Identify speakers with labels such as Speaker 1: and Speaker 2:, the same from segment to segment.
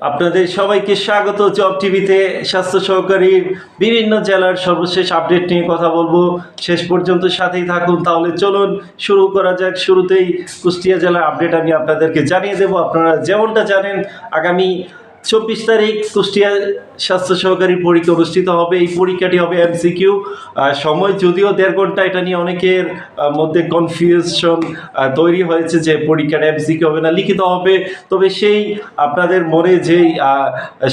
Speaker 1: আপনাদের সবাইকে স্বাগত জব টিভিতে। স্বাস্থ্য সহকারীর বিভিন্ন জেলার সর্বশেষ আপডেট নিয়ে কথা বলব। শেষ পর্যন্ত সাথেই থাকুন। তাহলে চলুন, শুরু করা যাক। শুরুতেই কুষ্টিয়া জেলার আপডেট আমি আপনাদেরকে জানিয়ে দেব। আপনারা যেমনটা জানেন, আগামী চব্বিশ তারিখ কুষ্টিয়া স্বাস্থ্য সহকারী পরীক্ষা অনুষ্ঠিত হবে। এই পরীক্ষাটি হবে এমসিকিউ সময় যদিও দেড় ঘণ্টা, এটা নিয়ে অনেকের মধ্যে কনফিউশন তৈরি হয়েছে যে পরীক্ষাটা এমসিকিউ হবে না, লিখিত হবে। তবে সেই আপনাদের মনে যেই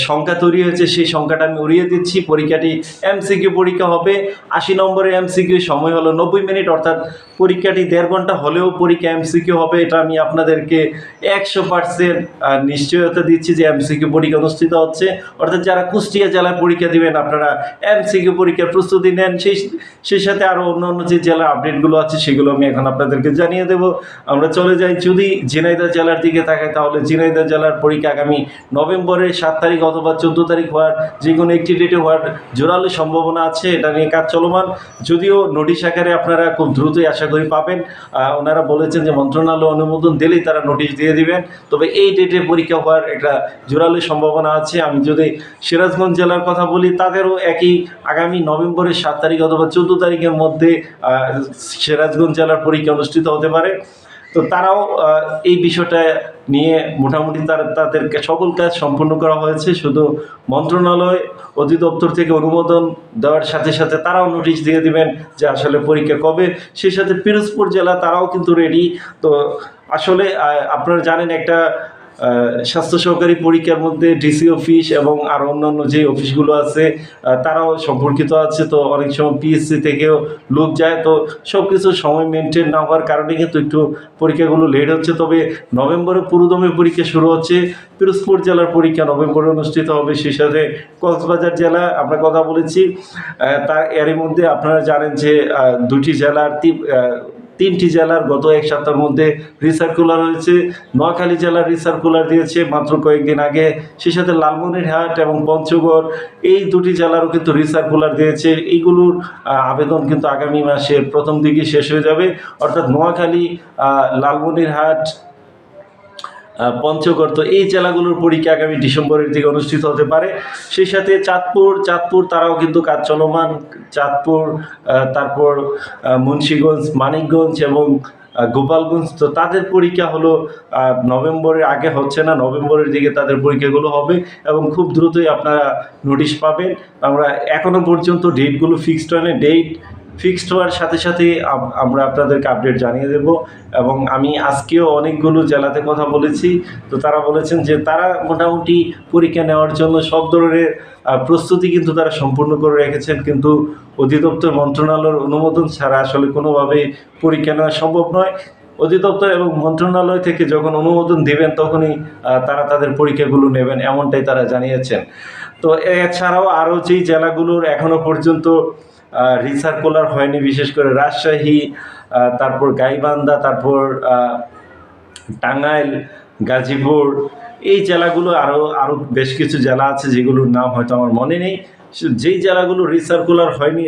Speaker 1: সংখ্যা তৈরি হয়েছে, সেই সংখ্যাটা আমি উড়িয়ে দিচ্ছি। পরীক্ষাটি এমসিকিউ পরীক্ষা হবে। আশি নম্বরের এমসিকিউ সময় হলো নব্বই মিনিট, অর্থাৎ পরীক্ষাটি দেড় ঘণ্টা হলেও পরীক্ষা এমসিকিউ হবে। এটা আমি আপনাদেরকে একশো পার্সেন্ট নিশ্চয়তা দিচ্ছি যে এমসিকিউ পরীক্ষা অনুষ্ঠিত হচ্ছে। অর্থাৎ যারা কুষ্টিয়া জেলায় পরীক্ষা দিবেন, আপনারা এমসিকিউ পরীক্ষার প্রস্তুতি নেন। সেই সেই সাথে আরও অন্য অন্য যে জেলার আপডেটগুলো আছে, সেগুলো আমি এখন আপনাদেরকে জানিয়ে দেব। আমরা চলে যাই। যদি ঝিনাইদহ জেলার দিকে তাকাই, তাহলে ঝিনাইদহ জেলার পরীক্ষা আগামী নভেম্বরের সাত তারিখ অথবা চোদ্দ তারিখ হওয়ার যে কোনো একটি ডেটে হওয়ার জোরালো সম্ভাবনা আছে, এটা নিয়ে কাজ চলমান। যদিও নোটিশ আকারে আপনারা খুব দ্রুতই আশা করি পাবেন। ওনারা বলেছেন যে মন্ত্রণালয় অনুমোদন দিলেই তারা নোটিশ দিয়ে দিবেন। তবে এই ডেটে পরীক্ষা হওয়ার একটা জোরালো সম্ভাবনা আছে। আমি যদি সিরাজগঞ্জ জেলার কথা বলি, তাদেরও একই আগামী নভেম্বরের সাত তারিখ অথবা চোদ্দ তারিখের মধ্যে সিরাজগঞ্জ জেলার পরীক্ষা অনুষ্ঠিত হতে পারে। তো তারাও এই বিষয়টা নিয়ে মোটামুটি তারা তাদেরকে সকল কাজ সম্পন্ন করা হয়েছে। শুধু মন্ত্রণালয় অধিদপ্তর থেকে অনুমোদন দেওয়ার সাথে সাথে তারাও নোটিশ দিয়ে দিবেন যে আসলে পরীক্ষা কবে। সেই সাথে পিরোজপুর জেলা তারাও কিন্তু রেডি তো আসলে আপনারা জানেন একটা স্বাস্থ্য সহকারী পরীক্ষার মধ্যে ডিসি অফিস এবং আরও অন্যান্য যে অফিসগুলো আছে তারাও সম্পর্কিত আছে। তো অনেক সময় পিএসসি থেকেও লোক যায়। তো সব কিছু সময় মেনটেন না হওয়ার কারণে কিন্তু একটু পরীক্ষাগুলো লেট হচ্ছে। তবে নভেম্বরে পুরোদমে পরীক্ষা শুরু হচ্ছে। পিরোজপুর জেলার পরীক্ষা নভেম্বরে অনুষ্ঠিত হবে। সেই সাথে কক্সবাজার জেলা, আমরা কথা বলেছি। তার এরই মধ্যে আপনারা জানেন যে দুটি জেলার তিনটি জেলার গত এক সপ্তাহের মধ্যে রিসার্কুলার হয়েছে। নোয়াখালী জেলার রিসার্কুলার দিয়েছে, মাত্র কয়েকদিন আগে। সে সাথে লালমনিরহাট এবং পঞ্চগড়, এই দুটি জেলারও কিন্তু রিসার্কুলার দিয়েছে। এইগুলোর আবেদন কিন্তু আগামী মাসের প্রথম দিকে শেষ হয়ে যাবে। অর্থাৎ নোয়াখালী লালমনিরহাট আহ, পঞ্চগড়। তো এই জেলাগুলোর পরীক্ষা আগামী ডিসেম্বরের দিকে অনুষ্ঠিত হতে পারে। সেই সাথে চাঁদপুর চাঁদপুর তারাও কিন্তু কাজ চলমান। চাঁদপুর তারপর মুন্সিগঞ্জ মানিকগঞ্জ এবং গোপালগঞ্জ। তো তাদের পরীক্ষা হলো নভেম্বরের আগে হচ্ছে না নভেম্বরের দিকে তাদের পরীক্ষাগুলো হবে এবং খুব দ্রুতই আপনারা নোটিশ পাবেন। আমরা এখনও পর্যন্ত ডেটগুলো ফিক্সড হয় ডেট ফিক্সড হওয়ার সাথে সাথে আমরা আপনাদেরকে আপডেট জানিয়ে দেব এবং আমি আজকেও অনেকগুলো জেলাতে কথা বলেছি। তো তারা বলেছেন যে তারা মোটামুটি পরীক্ষা নেওয়ার জন্য সব ধরনের প্রস্তুতি কিন্তু তারা সম্পূর্ণ করে রেখেছেন। কিন্তু অধিদপ্তর মন্ত্রণালয়ের অনুমোদন ছাড়া আসলে কোনোভাবে পরীক্ষা নেওয়া সম্ভব নয়। অধিদপ্তর এবং মন্ত্রণালয় থেকে যখন অনুমোদন দেবেন তখনই তারা তাদের পরীক্ষাগুলো নেবেন এমনটাই তারা জানিয়েছেন। তো এছাড়াও আরও যেই জেলাগুলোর এখনও পর্যন্ত রিসার্কুলার হয়নি, বিশেষ করে রাজশাহী তারপর গাইবান্ধা, তারপর টাঙ্গাইল, গাজীপুর, এই জেলাগুলো আরও আরও বেশ কিছু জেলা আছে যেগুলোর নাম হয়তো আমার মনে নেই। যেই জেলাগুলো রিসার্কুলার হয়নি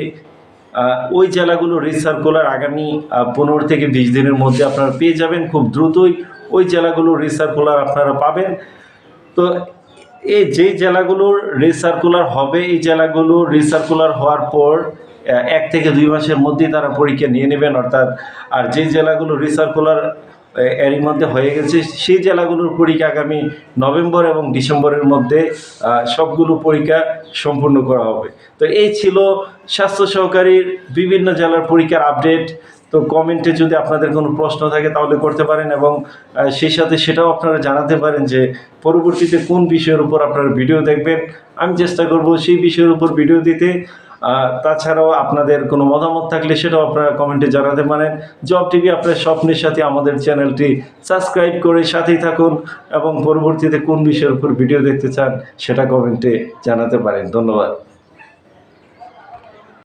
Speaker 1: ওই জেলাগুলো রিসার্কুলার আগামী পনেরো থেকে বিশ দিনের মধ্যে আপনারা পেয়ে যাবেন খুব দ্রুতই। ওই জেলাগুলো রিসার্কুলার আপনারা পাবেন। তো এই যেই জেলাগুলোর রিসার্কুলার হবে, এই জেলাগুলো রিসার্কুলার হওয়ার পর এক থেকে দুই মাসের মধ্যেই তারা পরীক্ষা নিয়ে নেবেন, অর্থাৎ আর যে জেলাগুলো রিসার্কুলার এরই মধ্যে হয়ে গেছে, সেই জেলাগুলোর পরীক্ষা আগামী নভেম্বর এবং ডিসেম্বরের মধ্যে সবগুলো পরীক্ষা সম্পূর্ণ করা হবে। তো এই ছিল স্বাস্থ্য সহকারীর বিভিন্ন জেলার পরীক্ষার আপডেট তো কমেন্টে যদি আপনাদের কোনো প্রশ্ন থাকে তাহলে করতে পারেন এবং সেই সাথে সেটাও আপনারা জানাতে পারেন যে পরবর্তীতে কোন বিষয়ের উপর আপনারা ভিডিও দেখবেন। আমি চেষ্টা করব সেই বিষয়ের উপর ভিডিও দিতে। তাছাড়াও আপনাদের কোনো মতামত থাকলে সেটাও আপনারা কমেন্টে জানাতে পারেন। জব টিভি আপনার স্বপ্নের সাথে আমাদের চ্যানেলটি সাবস্ক্রাইব করে সাথেই থাকুন এবং পরবর্তীতে কোন বিষয়ের উপর ভিডিও দেখতে চান সেটা কমেন্টে জানাতে পারেন। ধন্যবাদ।